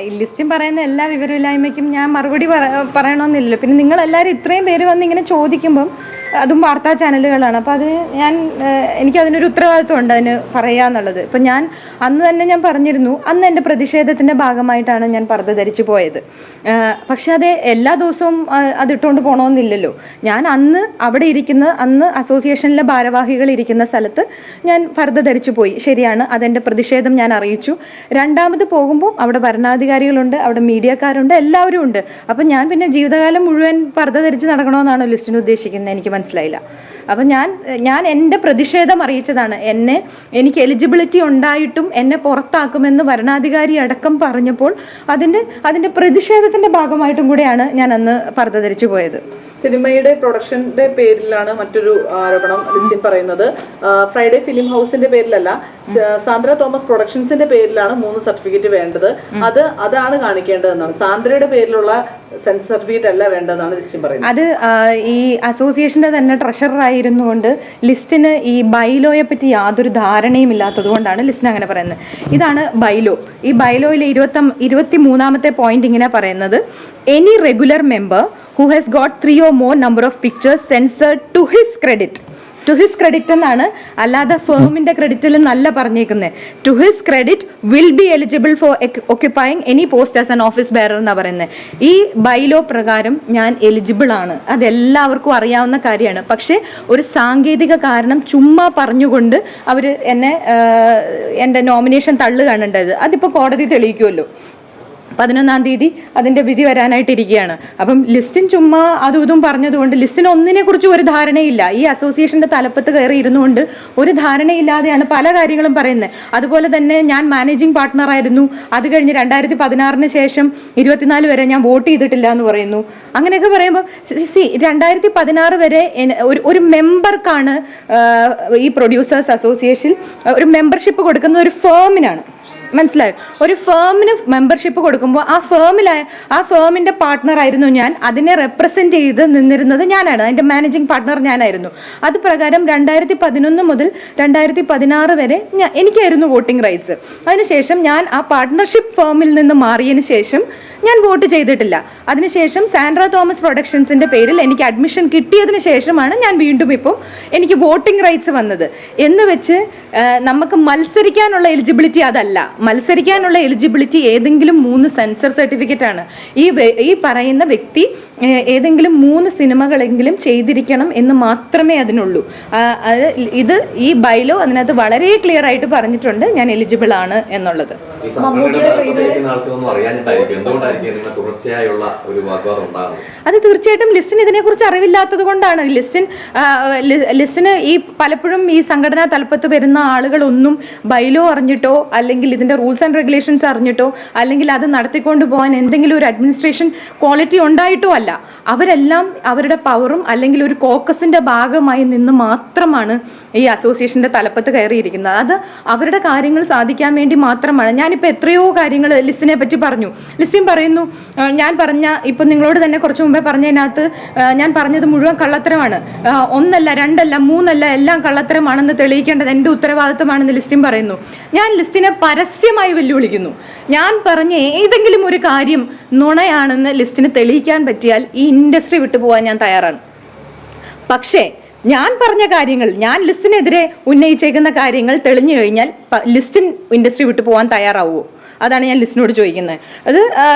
ലിസ്റ്റും പറയുന്ന എല്ലാ വിവരമില്ലായ്മയ്ക്കും ഞാൻ മറുപടി പറ- പറയണമെന്നില്ലല്ലോ. പിന്നെ നിങ്ങൾ എല്ലാവരും ഇത്രയും പേര് വന്ന് ഇങ്ങനെ ചോദിക്കുമ്പം അതും വാർത്താ ചാനലുകളാണ്. അപ്പോൾ അത് ഞാൻ എനിക്കതിനൊരു ഉത്തരവാദിത്വം ഉണ്ട് അതിന് പറയുക എന്നുള്ളത് ഇപ്പം ഞാൻ അന്ന് തന്നെ ഞാൻ പറഞ്ഞിരുന്നു അന്ന് എന്റെ പ്രതിഷേധത്തിന്റെ ഭാഗമായിട്ടാണ് ഞാൻ പർദ്ദ ധരിച്ചു പോയത്. പക്ഷെ അത് എല്ലാ ദിവസവും അതിട്ടുകൊണ്ട് പോകണമെന്നില്ലല്ലോ ഞാൻ അന്ന് അവിടെ ഇരിക്കുന്ന അന്ന് അസോസിയേഷനിലെ ഭാരവാഹികൾ ഇരിക്കുന്ന സ്ഥലത്ത് ഞാൻ പർദ്ദ ധരിച്ചു പോയി. ശരിയാണ് അതെന്റെ പ്രതിഷേധം ഞാൻ അറിയിച്ചു. രണ്ടാമത് പോകുമ്പോൾ അവിടെ ഭരണാധികാരികളുണ്ട് അവിടെ മീഡിയക്കാരുണ്ട് എല്ലാവരും ഉണ്ട്. അപ്പം ഞാൻ പിന്നെ ജീവിതകാലം മുഴുവൻ പർദ്ദ ധരിച്ച് നടക്കണമെന്നാണ് ലിസ്റ്റിന് ഉദ്ദേശിക്കുന്നത് എനിക്ക് മനസ്സിലായില്ല അപ്പം ഞാൻ ഞാൻ എന്റെ പ്രതിഷേധം അറിയിച്ചതാണ്. എന്നെ എനിക്ക് എലിജിബിലിറ്റി ഉണ്ടായിട്ടും എന്നെ പുറത്താക്കുമെന്ന് ഭരണാധികാരി അടക്കം പറഞ്ഞപ്പോൾ അതിന്റെ അതിന്റെ പ്രതിഷേധത്തിന്റെ ഭാഗമായിട്ടും കൂടെയാണ് ഞാൻ അന്ന് പർദ്ദ ധരിച്ചു പോയത്. സിനിമയുടെ പ്രൊഡക്ഷന്റെ പേരിലാണ് മറ്റൊരു ആരോപണം ലിസ്റ്റിൻ പറയുന്നത്. ഫ്രൈഡേ ഫിലിം ഹൗസിന്റെ പേരിലല്ല സാന്ദ്ര തോമസ് പ്രൊഡക്ഷൻസിന്റെ പേരിലാണ് മൂന്ന് സർട്ടിഫിക്കറ്റ് വേണ്ടത്. അത് അതാണ് കാണിക്കേണ്ടതെന്നാണ്. സാന്ദ്രയുടെ പേരിലുള്ള സെൻസ് സർട്ടിഫിക്കറ്റ് അല്ല വേണ്ടതെന്നാണ് ലിസ്റ്റിൻ പറയുന്നത്. അത് ഈ അസോസിയേഷന്റെ തന്നെ ട്രഷറർ ആയിരുന്നുകൊണ്ട് ലിസ്റ്റിന് ഈ ബൈലോയെ പറ്റി യാതൊരു ധാരണയും ഇല്ലാത്തത് കൊണ്ടാണ് ലിസ്റ്റിന് അങ്ങനെ പറയുന്നത്. ഇതാണ് ബൈലോ. ഈ ബൈലോയിലെ ഇരുപത്തി ഇരുപത്തി മൂന്നാമത്തെ പോയിന്റ് ഇങ്ങനെ പറയുന്നത്. Any regular member who has got three or more number of pictures censor to his credit to his credit എന്നാണ്. അല്ലാതെ ഫേമിന്റെ ക്രെഡിറ്റിൽ നല്ല പറഞ്ഞേക്കുന്നത് to his credit will be eligible for occupying any post as an office bearer എന്നാണ് പറയുന്നത് ഈ bylaw പ്രകാരം ഞാൻ എലിജിബിൾ ആണ്. അതെല്ലാവർക്കും അറിയാവുന്ന കാര്യമാണ്. പക്ഷേ ഒരു സാങ്കേതിക കാരണം ചുമ്മാ പറഞ്ഞുകൊണ്ട് അവർ എന്നെ എന്റെ നോമിനേഷൻ തള്ളുകയാണ് ഉണ്ടായത്. അതിപ്പോൾ കോടതി തെളിയിക്കുമല്ലോ പതിനൊന്നാം തീയതി അതിന്റെ വിധി വരാനായിട്ടിരിക്കുകയാണ്. അപ്പം ലിസ്റ്റിൻ ചുമ്മാ അതും ഇതും പറഞ്ഞതുകൊണ്ട് ലിസ്റ്റിന് ഒന്നിനെ കുറിച്ച് ഒരു ധാരണയില്ല. ഈ അസോസിയേഷന്റെ തലപ്പത്ത് കയറി ഇരുന്നുകൊണ്ട് ഒരു ധാരണയില്ലാതെയാണ് പല കാര്യങ്ങളും പറയുന്നത്. അതുപോലെ തന്നെ ഞാൻ മാനേജിംഗ് പാർട്ട്ണർ ആയിരുന്നു. അത് കഴിഞ്ഞ് രണ്ടായിരത്തി പതിനാറിന് ശേഷം ഇരുപത്തിനാല് വരെ ഞാൻ വോട്ട് ചെയ്തിട്ടില്ല എന്ന് പറയുന്നു. അങ്ങനെയൊക്കെ പറയുമ്പോൾ സി രണ്ടായിരത്തി പതിനാറ് വരെ ഒരു ഒരു മെമ്പർക്കാണ് ഈ പ്രൊഡ്യൂസേഴ്സ് അസോസിയേഷൻ ഒരു മെമ്പർഷിപ്പ് കൊടുക്കുന്ന ഒരു ഫേമിനാണ്. മനസ്സിലായോ? ഒരു ഫേമിന് മെമ്പർഷിപ്പ് കൊടുക്കുമ്പോൾ ആ ഫേമിലായ ആ ഫേമിന്റെ പാർട്ട്ണറായിരുന്നു ഞാൻ. അതിനെ റെപ്രസെന്റ് ചെയ്ത് നിന്നിരുന്നത് ഞാനാണ്. അതിന്റെ മാനേജിങ് പാർട്ട്ണർ ഞാനായിരുന്നു. അത് പ്രകാരം രണ്ടായിരത്തി പതിനൊന്ന് മുതൽ രണ്ടായിരത്തി പതിനാറ് വരെ ഞാൻ എനിക്കായിരുന്നു വോട്ടിംഗ് റൈറ്റ്സ് അതിനുശേഷം ഞാൻ ആ പാർട്ട്ണർഷിപ്പ് ഫേമിൽ നിന്ന് മാറിയതിന് ശേഷം ഞാൻ വോട്ട് ചെയ്തിട്ടില്ല. അതിനുശേഷം സാൻഡ്ര തോമസ് പ്രൊഡക്ഷൻസിന്റെ പേരിൽ എനിക്ക് അഡ്മിഷൻ കിട്ടിയതിന് ശേഷമാണ് ഞാൻ വീണ്ടും ഇപ്പോൾ എനിക്ക് വോട്ടിംഗ് റൈറ്റ്സ് വന്നത്. എന്ന് വെച്ച് നമുക്ക് മത്സരിക്കാനുള്ള എലിജിബിലിറ്റി അതല്ല. മത്സരിക്കാനുള്ള എലിജിബിലിറ്റി ഏതെങ്കിലും മൂന്ന് സെൻസർ സർട്ടിഫിക്കറ്റ് ആണ്. ഈ ഈ പറയുന്ന വ്യക്തി ഏതെങ്കിലും മൂന്ന് സിനിമകളെങ്കിലും ചെയ്തിരിക്കണം എന്ന് മാത്രമേ അതിനുള്ളൂ. അത് ഇത് ഈ ബൈലോ അതിനകത്ത് വളരെ ക്ലിയർ ആയിട്ട് പറഞ്ഞിട്ടുണ്ട് ഞാൻ എലിജിബിൾ ആണ് എന്നുള്ളത്. അത് തീർച്ചയായിട്ടും ലിസ്റ്റിന് ഇതിനെക്കുറിച്ച് അറിവില്ലാത്തത് കൊണ്ടാണ്. ലിസ്റ്റിൻ ലിസ്റ്റിന് ഈ പലപ്പോഴും ഈ സംഘടനാ തലപ്പത്ത് വരുന്ന ആളുകളൊന്നും ബൈലോ അറിഞ്ഞിട്ടോ അല്ലെങ്കിൽ ഇതിന്റെ റൂൾസ് ആൻഡ് റെഗുലേഷൻസ് അറിഞ്ഞിട്ടോ അല്ലെങ്കിൽ അത് നടത്തിക്കൊണ്ട് പോകാൻ എന്തെങ്കിലും ഒരു അഡ്മിനിസ്ട്രേഷൻ ക്വാളിറ്റി ഉണ്ടായിട്ടോ അല്ല. അവരെല്ലാം അവരുടെ പവറും അല്ലെങ്കിൽ ഒരു കോക്കസിന്റെ ഭാഗമായി നിന്ന് മാത്രമാണ് ഈ അസോസിയേഷന്റെ തലപ്പത്ത് കയറിയിരിക്കുന്നത്. അത് അവരുടെ കാര്യങ്ങൾ സാധിക്കാൻ വേണ്ടി മാത്രമാണ്. ഞാനിപ്പോൾ എത്രയോ കാര്യങ്ങൾ ലിസ്റ്റിനെ പറ്റി പറഞ്ഞു. ലിസ്റ്റിൻ പറയുന്നു ഞാൻ പറഞ്ഞ ഇപ്പം നിങ്ങളോട് തന്നെ കുറച്ച് മുമ്പേ പറഞ്ഞതിനകത്ത് ഞാൻ പറഞ്ഞത് മുഴുവൻ കള്ളത്തരമാണ്. ഒന്നല്ല രണ്ടല്ല മൂന്നല്ല എല്ലാം കള്ളത്തരമാണെന്ന് തെളിയിക്കേണ്ടത് എന്റെ ഉത്തരവാദിത്തമാണെന്ന് ലിസ്റ്റിൻ പറയുന്നു. ഞാൻ ലിസ്റ്റിനെ പരസ്യമായി വെല്ലുവിളിക്കുന്നു. ഞാൻ പറഞ്ഞ ഏതെങ്കിലും ഒരു കാര്യം നുണയാണെന്ന് ലിസ്റ്റിന് തെളിയിക്കാൻ പറ്റിയാൽ ഈ ഇൻഡസ്ട്രി വിട്ടു പോകാൻ ഞാൻ തയ്യാറാണ്. പക്ഷേ ഞാൻ പറഞ്ഞ കാര്യങ്ങൾ ഞാൻ ലിസ്റ്റിനെതിരെ ഉന്നയിച്ചേക്കുന്ന കാര്യങ്ങൾ തെളിഞ്ഞു കഴിഞ്ഞാൽ ലിസ്റ്റിൻ ഇൻഡസ്ട്രി വിട്ടു പോകാൻ തയ്യാറാവുമോ അതാണ് ഞാൻ ലിസ്റ്റിനോട് ചോദിക്കുന്നത്. അത്